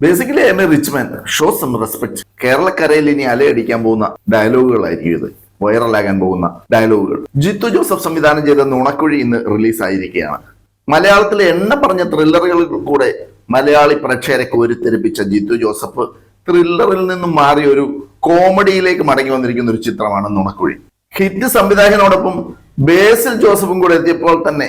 Basically I'm a rich man show some respect കേരളക്കരയിൽ ഇനി അലയടിക്കാൻ പോകുന്ന ഡയലോഗുകളായിരിക്കും ഇത്. വൈറലാകാൻ പോകുന്ന ഡയലോഗുകൾ ജിത്തു ജോസഫ് സംവിധാനം ചെയ്ത നുണക്കുഴി ഇന്ന് റിലീസായിരിക്കുകയാണ് മലയാളത്തിലെ എണ്ണ പറഞ്ഞ ത്രില്ലറുകളിൽ കൂടെ മലയാളി പ്രേക്ഷകരെ കോരിത്തെരിപ്പിച്ച ജിത്തു ജോസഫ് ത്രില്ലറിൽ നിന്നും മാറി ഒരു കോമഡിയിലേക്ക് മടങ്ങി വന്നിരിക്കുന്ന ഒരു ചിത്രമാണ് നുണക്കുഴി. ഹിറ്റ് സംവിധായകനോടൊപ്പം ബേസിൽ ജോസഫും കൂടെ എത്തിയപ്പോൾ തന്നെ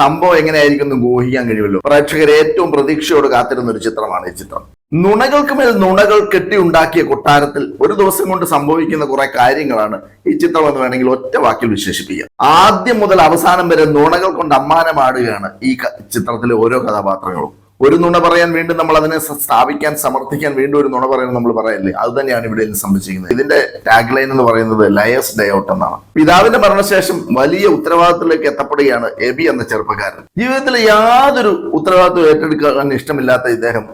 സംഭവം എങ്ങനെയായിരിക്കും എന്ന് ഊഹിക്കാൻ കഴിയുമല്ലോ. പ്രേക്ഷകർ ഏറ്റവും പ്രതീക്ഷയോട് കാത്തിരുന്ന ഒരു ചിത്രമാണ് ഈ ചിത്രം. നുണകൾക്ക് മേൽ നുണകൾ കെട്ടിയുണ്ടാക്കിയ കൊട്ടാരത്തിൽ ഒരു ദിവസം കൊണ്ട് സംഭവിക്കുന്ന കുറെ കാര്യങ്ങളാണ് ഈ ചിത്രം എന്ന് വേണമെങ്കിൽ ഒറ്റ വാക്കിൽ വിശേഷിപ്പിക്കാം. ആദ്യം മുതൽ അവസാനം വരെ നുണകൾ കൊണ്ട് അമ്മാനമാടുകയാണ് ഈ ചിത്രത്തിലെ ഓരോ കഥാപാത്രങ്ങളും. ഒരു നുണ പറയാൻ വീണ്ടും നമ്മൾ അതിനെ സ്ഥാപിക്കാൻ സമർത്ഥിക്കാൻ വീണ്ടും ഒരു നുണ പറയാൻ നമ്മൾ പറയല്ലേ? അത് തന്നെയാണ് ഇവിടെ സംഭവിച്ചിരിക്കുന്നത് ഇതിന്റെ ടാഗ് ലൈൻ എന്ന് പറയുന്നത് ലയസ് ഡയൗട്ട് എന്നാണ്. പിതാവിന്റെ മരണശേഷം വലിയ ഉത്തരവാദിത്തത്തിലേക്ക് എത്തപ്പെടുകയാണ് എബി എന്ന ചെറുപ്പക്കാരൻ. ജീവിതത്തിൽ യാതൊരു ഉത്തരവാദിത്വം ഏറ്റെടുക്കാൻ ഇഷ്ടമില്ലാത്ത ഇദ്ദേഹം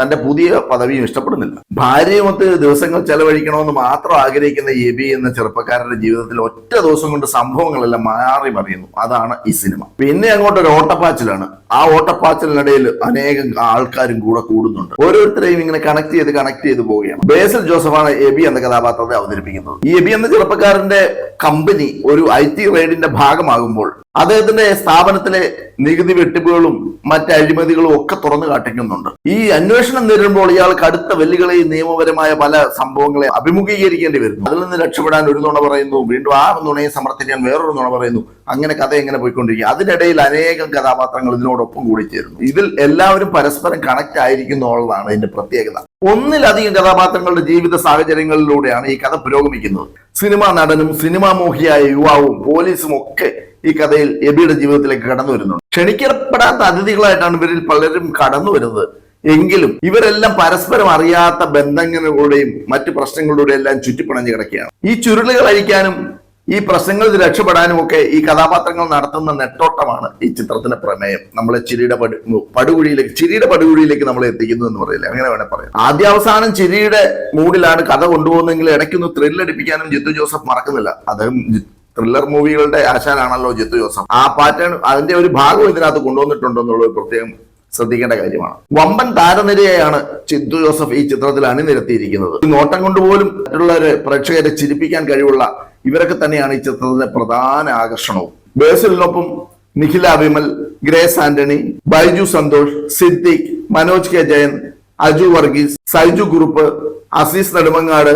തന്റെ പുതിയ പദവിയും ഇഷ്ടപ്പെടുന്നില്ല. ഭാര്യയുമൊത്ത് ദിവസങ്ങൾ ചെലവഴിക്കണമെന്ന് മാത്രം ആഗ്രഹിക്കുന്ന എ ബി എന്ന ചെറുപ്പക്കാരന്റെ ജീവിതത്തിൽ ഒറ്റ ദിവസം കൊണ്ട് സംഭവങ്ങളെല്ലാം മാറി മറിയുന്നു. അതാണ് ഈ സിനിമ. പിന്നെ അങ്ങോട്ട് ഒരു ഓട്ടപ്പാച്ചിലാണ്. ആ ഓട്ടപ്പാച്ചിലിനിടയിൽ അനേകം ആൾക്കാരും കൂടെ കൂടുന്നുണ്ട്. ഓരോരുത്തരെയും ഇങ്ങനെ കണക്ട് ചെയ്ത് കണക്ട് ചെയ്ത് പോവുകയാണ്. ബേസൽ ജോസഫാണ് എ ബി എന്ന കഥാപാത്രത്തെ അവതരിപ്പിക്കുന്നത്. ഈ ബി എന്ന ചെറുപ്പക്കാരന്റെ കമ്പനി ഒരു ഐ ടി റെയ്ഡിന്റെ ഭാഗമാകുമ്പോൾ അദ്ദേഹത്തിന്റെ സ്ഥാപനത്തിലെ നികുതി വെട്ടിപ്പുകളും മറ്റ് അഴിമതികളും ഒക്കെ തുറന്നു കാട്ടിക്കുന്നുണ്ട്. ഈ അന്വേഷണം നേരിടുമ്പോൾ ഇയാൾ അടുത്ത വെല്ലുവിളിയും നിയമപരമായ പല സംഭവങ്ങളെ അഭിമുഖീകരിക്കേണ്ടി വരുന്നു. അതിൽ നിന്ന് രക്ഷപ്പെടാൻ ഒരു നുണ പറയുന്നു വീണ്ടും ആ നുണയെ സമർത്ഥിക്കാൻ വേറൊരു നുണ പറയുന്നു. അങ്ങനെ കഥ എങ്ങനെ പോയിക്കൊണ്ടിരിക്കും? അതിനിടയിൽ അനേകം കഥാപാത്രങ്ങൾ ഇതിനോടൊപ്പം കൂടിച്ചേരുന്നു ഇതിൽ എല്ലാവരും പരസ്പരം കണക്ട് ആയിരിക്കുന്നു എന്നുള്ളതാണ് ഇതിന്റെ പ്രത്യേകത. ഒന്നിലധികം കഥാപാത്രങ്ങളുടെ ജീവിത സാഹചര്യങ്ങളിലൂടെയാണ് ഈ കഥ പുരോഗമിക്കുന്നത്. സിനിമാ നടനും സിനിമാ മോഹിയായ യുവാവും പോലീസും ഒക്കെ ഈ കഥയിൽ എബിയുടെ ജീവിതത്തിലേക്ക് കടന്നു വരുന്നുണ്ട്. ക്ഷണിക്കപ്പെടാത്ത അതിഥികളായിട്ടാണ് ഇവരിൽ പലരും കടന്നു വരുന്നത്. എങ്കിലും ഇവരെല്ലാം പരസ്പരം അറിയാത്ത ബന്ധങ്ങളിലൂടെയും മറ്റു പ്രശ്നങ്ങളുടെയും എല്ലാം ചുറ്റിപ്പിണഞ്ഞു കിടക്കുകയാണ്. ഈ ചുരുളുകൾ അഴിക്കാനും ഈ പ്രശ്നങ്ങളിൽ രക്ഷപ്പെടാനും ഒക്കെ ഈ കഥാപാത്രങ്ങൾ നടത്തുന്ന നെട്ടോട്ടമാണ് ഈ ചിത്രത്തിന്റെ പ്രമേയം. നമ്മളെ ചിരിയുടെ പടു പടുകുഴിയിലേക്ക് ചിരിയുടെ പടുകുഴിയിലേക്ക് നമ്മളെ എത്തിക്കുന്നു എന്ന് പറയില്ല? അങ്ങനെ വേണേൽ പറയാം. ആദ്യാവസാനം ചിരിയുടെ മൂഡിലാണ് കഥ കൊണ്ടുപോകുന്നെങ്കിൽ ഇടയ്ക്കൊന്ന് ത്രില്ലടിപ്പിക്കാനും ജിത്തു ജോസഫ് മറക്കുന്നില്ല. അദ്ദേഹം ത്രില്ലർ മൂവികളുടെ ആശാനാണല്ലോ ജിത്തു ജോസഫ്. ആ പാറ്റേൺ അതിന്റെ ഒരു ഭാഗം ഇതിനകത്ത് കൊണ്ടുവന്നിട്ടുണ്ടോ എന്നുള്ളത് പ്രത്യേകം ശ്രദ്ധിക്കേണ്ട കാര്യമാണ്. വമ്പൻ താരനിരയെയാണ് ചിത്തു ജോസഫ് ഈ ചിത്രത്തിൽ അണിനിരത്തിയിരിക്കുന്നത്. നോട്ടം കൊണ്ടുപോലും മറ്റുള്ളവരെ പ്രേക്ഷകരെ ചിരിപ്പിക്കാൻ കഴിവുള്ള ഇവരൊക്കെ തന്നെയാണ് ഈ ചിത്രത്തിന്റെ പ്രധാന ആകർഷണവും. ബേസിലിനൊപ്പം നിഖില വിമൽ ഗ്രേസ് ആന്റണി ബൈജു സന്തോഷ് സിദ്ദിഖ് മനോജ് കെ. ജയൻ അജു വർഗീസ് സൈജു ഗ്രൂപ്പ് അസീസ് നെടുമങ്ങാട്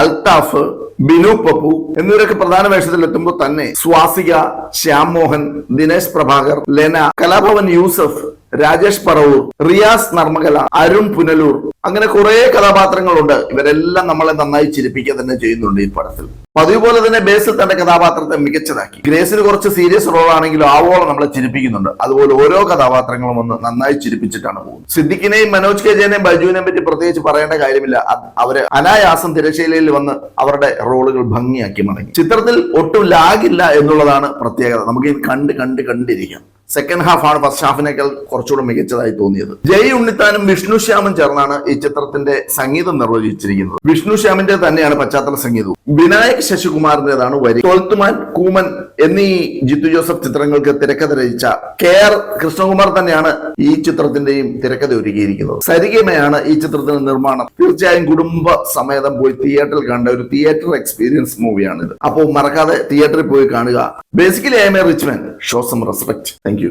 അൽത്താഫ് ബിനു പപ്പു എന്നിവരൊക്കെ പ്രധാന വേഷത്തിൽ എത്തുമ്പോൾ തന്നെ സ്വാസിക ശ്യാം മോഹൻ ദിനേശ് പ്രഭാകർ ലെന കലാഭവൻ യൂസഫ് രാജേഷ് പറവൂർ റിയാസ് നർമ്മകല അരുൺ പുനലൂർ. അങ്ങനെ കുറെ കഥാപാത്രങ്ങളുണ്ട്. ഇവരെല്ലാം നമ്മളെ നന്നായി ചിരിപ്പിക്കുക തന്നെ ചെയ്യുന്നുണ്ട് ഈ പടത്തിൽ. പതിവ് പോലെ തന്നെ ബേസിൽ തന്റെ കഥാപാത്രത്തെ മികച്ചതാക്കി. ഗ്രേസിന് കുറച്ച് സീരിയസ് റോൾ ആണെങ്കിലും ആവോളം നമ്മളെ ചിരിപ്പിക്കുന്നുണ്ട്. അതുപോലെ ഓരോ കഥാപാത്രങ്ങളും ഒന്ന് നന്നായി ചിരിപ്പിച്ചിട്ടാണ് പോകുന്നത്. സിദ്ദിഖിനെയും മനോജ് കെ ജയനെയും ബൈജുവിനെയും പറ്റി പ്രത്യേകിച്ച് പറയേണ്ട കാര്യമില്ല. അവർ അനായാസം തിരശ്ശീലയിൽ വന്ന് അവരുടെ റോളുകൾ ഭംഗിയാക്കി മടങ്ങി. ചിത്രത്തിൽ ഒട്ടും ലാഗില്ല എന്നുള്ളതാണ് പ്രത്യേകത. നമുക്ക് കണ്ട് കണ്ട് കണ്ടിരിക്കാം. സെക്കൻഡ് ഹാഫ് ആണ് ഫസ്റ്റ് ഹാഫിനേക്കാൾ കുറച്ചുകൂടെ മികച്ചതായി തോന്നിയത്. ജയ് ഉണ്ണിത്താനും വിഷ്ണു ശ്യാമും ചേർന്നാണ് ഈ ചിത്രത്തിന്റെ സംഗീതം നിർവഹിച്ചിരിക്കുന്നത് വിഷ്ണു ശ്യാമിന്റെ തന്നെയാണ് പശ്ചാത്തല സംഗീതവും. വിനായക് ശശികുമാറിന്റേതാണ് വരി. തൊൽത്തുമാൻ കൂമൻ എന്നീ ജിത്തു ജോസഫ് ചിത്രങ്ങൾക്ക് തിരക്കഥ രചിച്ച കെ ആർ കൃഷ്ണകുമാർ തന്നെയാണ് ഈ ചിത്രത്തിന്റെയും തിരക്കഥ ഒരുക്കിയിരിക്കുന്നത്. സരിഗമയാണ് ഈ ചിത്രത്തിന്റെ നിർമ്മാണം. തീർച്ചയായും കുടുംബ സമേതം പോയി തിയേറ്ററിൽ കണ്ട ഒരു തിയേറ്റർ എക്സ്പീരിയൻസ് മൂവിയാണിത്. അപ്പോൾ മറക്കാതെ തിയേറ്ററിൽ പോയി കാണുക. Basically I'm a rich man. Show some respect. Thank